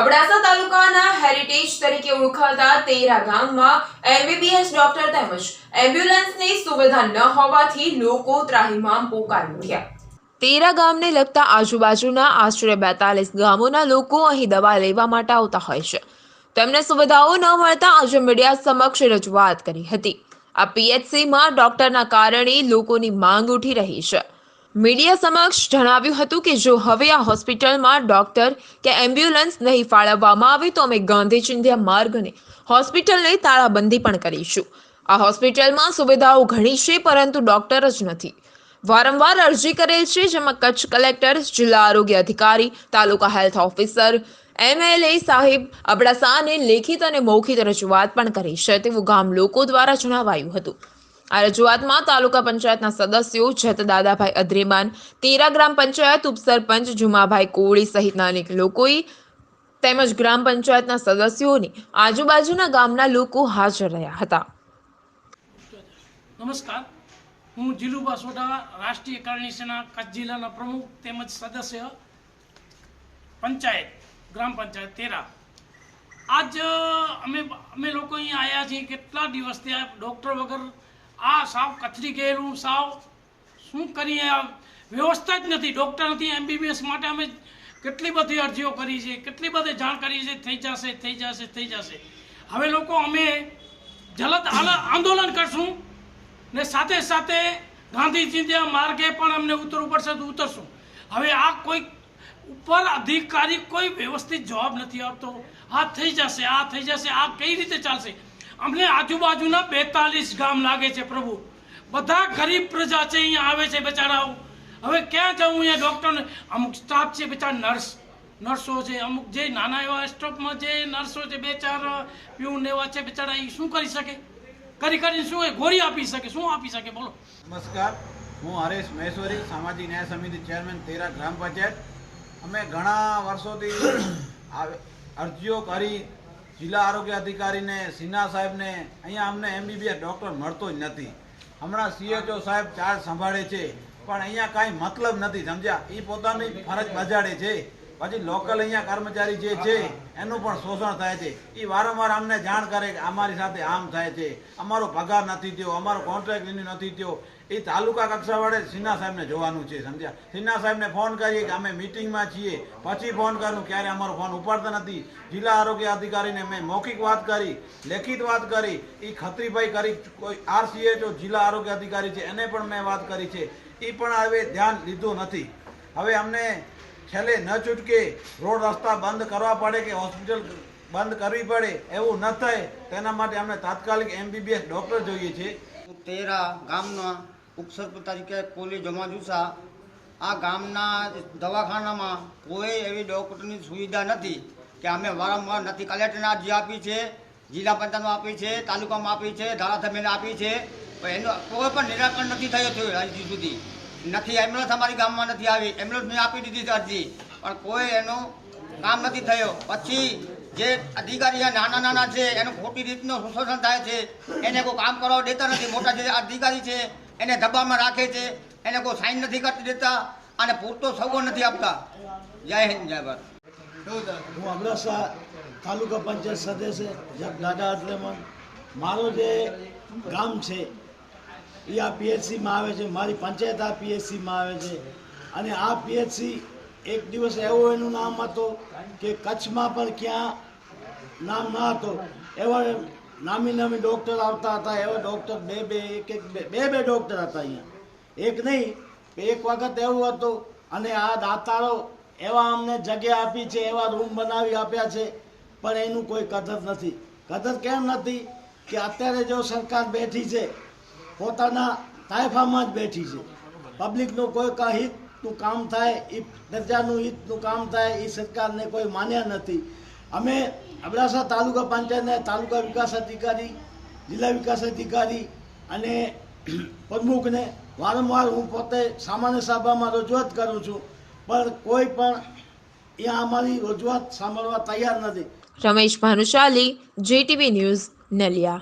અબડાસા તાલુકાના હેરિટેજ તરીકે ઓળખાતા તેરા ગામમાં એમબીબીએસ ડોક્ટર તેમજ એમ્બ્યુલન્સની સુવિધા ન હોવાથી લોકો ત્રાહિમામ પોકારી ઉઠ્યા. તેરા ગામને લગતા આજુબાજુના આશરે બેતાલીસ ગામોના લોકો અહીં દવા લેવા માટે આવતા હોય છે. તેમને સુવિધાઓ ન મળતા આજે મીડિયા સમક્ષ રજૂઆત કરી હતી. આ પીએચસીમાં ડોક્ટરના કારણે લોકોની માંગ ઉઠી રહી છે. મીડિયા સમક્ષ જણાવ્યું હતું કે જો હવે આ હોસ્પિટલમાં ડોક્ટર કે એમ્બ્યુલન્સ નહીં ફાળવવામાં આવે તો અમે ગાંધી ચિંધ્યા માર્ગને હોસ્પિટલને તાળાબંધી પણ કરીશું. આ હોસ્પિટલમાં સુવિધાઓ ઘણી છે, પરંતુ ડોક્ટર જ નથી. વારંવાર અરજી કરેલ છે, જેમાં કચ્છ કલેક્ટર, જિલ્લા આરોગ્ય અધિકારી, તાલુકા હેલ્થ ઓફિસર, એમએલએ સાહેબ અબડાસાને લેખિત અને મૌખિત રજૂઆત પણ કરી છે તેવું ગામ લોકો દ્વારા જણાવાયું હતું. આ રજૂઆતમાં તાલુકા પંચાયતના સદસ્યો જત દાદાભાઈ અદ્રેમાન, તેરા ગ્રામ પંચાયત ઉપસરપંચ જુમાભાઈ કોળી સહિતના અનેક લોકોએ તેમજ ગ્રામ પંચાયતના સદસ્યોની આજુબાજુના ગામના લોકો હાજર રહ્યા હતા. નમસ્કાર. હું જીલુ બાસોડા રાષ્ટ્રીય કરણી કચ્છ જિલ્લાના પ્રમુખ તેમજ સદસ્ય પંચાયત, ગ્રામ પંચાયત તેરા. આજ અમે અમે લોકો અહીંયા આવ્યા છીએ કેટલા દિવસ આ ડૉક્ટર વગર આ સાવ કથરી ગયેલું સાવ. શું કરીએ વ્યવસ્થા જ નથી. ડૉક્ટર નથી એમબીબીએસ માટે અમે કેટલી બધી અરજીઓ કરી છે, કેટલી બધી જાણ કરી છે, થઈ જશે થઈ જશે થઈ જશે. હવે લોકો અમે જલદ આંદોલન કરશું ને સાથે સાથે ગાંધી ચિંધ્યા માર્ગે પણ અમને ઉતરવું પડશે તો ઉતરશું. હવે આ કોઈ ઉપર અધિકારી કોઈ વ્યવસ્થિત જવાબ નથી આપતો. આ થઈ જશે, આ થઈ જશે, આ કઈ રીતે ચાલશે? અમને આજુબાજુના બેતાલીસ ગામ લાગે છે પ્રભુ. બધા ગરીબ પ્રજા છે, અહીંયા આવે છે બચારાઓ. હવે ક્યાં જવું અહીંયા ડૉક્ટરને અમુક સ્ટાફ છે, બિચારા નર્સ નર્સો છે, અમુક જે નાના એવા સ્ટોપમાં જે નર્સો છે, બે ચાર પ્યુન એવા છે, બિચારા એ શું કરી શકે? કરી કરીને શું એ ગોળી આપી શકે? શું આપી શકે? બોલો. નમસ્કાર. હું હરેશ મહેશ્વરી, સામાજિક ન્યાય સમિતિ ચેરમેન તેરા ગ્રામ પંચાયત. અમે ઘણા વર્ષોથી અરજીઓ કરી જિલ્લા આરોગ્ય અધિકારીને, સિન્હા સાહેબને, અહીંયા અમને એમબીબીએસ ડૉક્ટર મળતો જ નથી. હમણાં સીએચઓ સાહેબ ચાર્જ સંભાળે છે, પણ અહીંયા કાંઈ મતલબ નથી, સમજ્યા? એ પોતાની ફરજ બજાડે છે. પછી લોકલ અહીંયા કર્મચારી જે છે, એનું પણ શોષણ થાય છે. એ વારંવાર અમને જાણ કરે કે અમારી સાથે આમ થાય છે. અમારો પગાર નથી થયો, અમારો કોન્ટ્રાક્ટ નથી થયો. એ તાલુકા કક્ષા વડે સિન્હા સાહેબને જોવાનું છે, સમજ્યા? સિન્હા સાહેબને ફોન કરીએ કે અમે મિટિંગમાં છીએ. પછી ફોન કરું, ક્યારે અમારો ફોન ઉપાડતા નથી. જિલ્લા આરોગ્ય અધિકારીને મેં મૌખિક વાત કરી, લેખિત વાત કરી. એ ખત્રીભાઈ કરી, કોઈ આરસીએચઓ જિલ્લા આરોગ્ય અધિકારી છે, એને પણ મેં વાત કરી છે. એ પણ હવે ધ્યાન લીધું નથી. હવે અમને છેલ્લે ન છૂટકે રોડ રસ્તા બંધ કરવા પડે કે હોસ્પિટલ બંધ કરવી પડે, એવું ન થાય. તેના માટે અમને તાત્કાલિક એમબીબીએસ ડૉક્ટર જોઈએ છે. તેરા ગામના ઉપસરપંચ તરીકે કોલી જમાજુસા આ ગામના દવાખાનામાં કોઈ એવી ડૉક્ટરની સુવિધા નથી કે અમે વારંવાર નથી. કલેક્ટરને અરજી આપી છે, જિલ્લા પંચાયતમાં આપી છે, તાલુકામાં આપી છે, ધારાસભ્યને આપી છે. પણ એનું કોઈ પણ નિરાકરણ નથી થયો થયું હજી સુધી. નથી એમ્બ્યુલન્સ અમારી ગામમાં નથી આવી. એમ્બ્યુલન્સ મેં આપી દીધી અરજી. પણ કોઈ એનું કામ નથી થયો. પછી જે અધિકારી નાના નાના છે, એનું ખોટી રીતનું શોષણ થાય છે. એને કોઈ કામ કરવા દેતા નથી. મોટા જે અધિકારી છે એને ધબ્બામાં રાખે છે. એને કોઈ સાઇન નથી કરતી દેતા અને પૂરતો સગવડ નથી આપતા. જય હિન્દ, જય ભારત. હું અબડાસા તાલુકા પંચાયત સદસ્ય જગ દાદા અદલેમન મારું જે ગામ છે, એ આ પીએચસીમાં આવે છે. મારી પંચાયત આ પીએચસીમાં આવે છે. અને આ પીએચસી એક દિવસ એવો એનું નામ હતો કે કચ્છમાં પણ ક્યાં નામ ન હતો. એવા નામી નામી ડૉક્ટર આવતા હતા, એવા ડૉક્ટર બે બે, એક એક બે બે બે ડૉક્ટર હતા અહીંયા. એક નહીં, એક વખત એવું હતું, અને આ દાતારો એવા અમને જગ્યા આપી છે, એવા રૂમ બનાવી આપ્યા છે, પણ એનું કોઈ કદર નથી. કદર કેમ નથી કે અત્યારે જો સરકાર બેઠી છે, પોતાના તાયફામાં જ બેઠી છે. પબ્લિકનું કોઈ હિતનું કામ થાય એ પ્રજાનું હિતનું કામ થાય એ સરકારને કોઈ માન્યા નથી. અમે અબડાસા તાલુકા પંચાયતને તાલુકા વિકાસ અધિકારી, જિલ્લા વિકાસ અધિકારી અને પ્રમુખને વારંવાર હું પોતે સામાન્ય સભામાં રજૂઆત કરું છું, પણ કોઈ પણ અહીંયા અમારી રજૂઆત સાંભળવા તૈયાર નથી. Ramesh Bhanushali, GTV News, Naliya.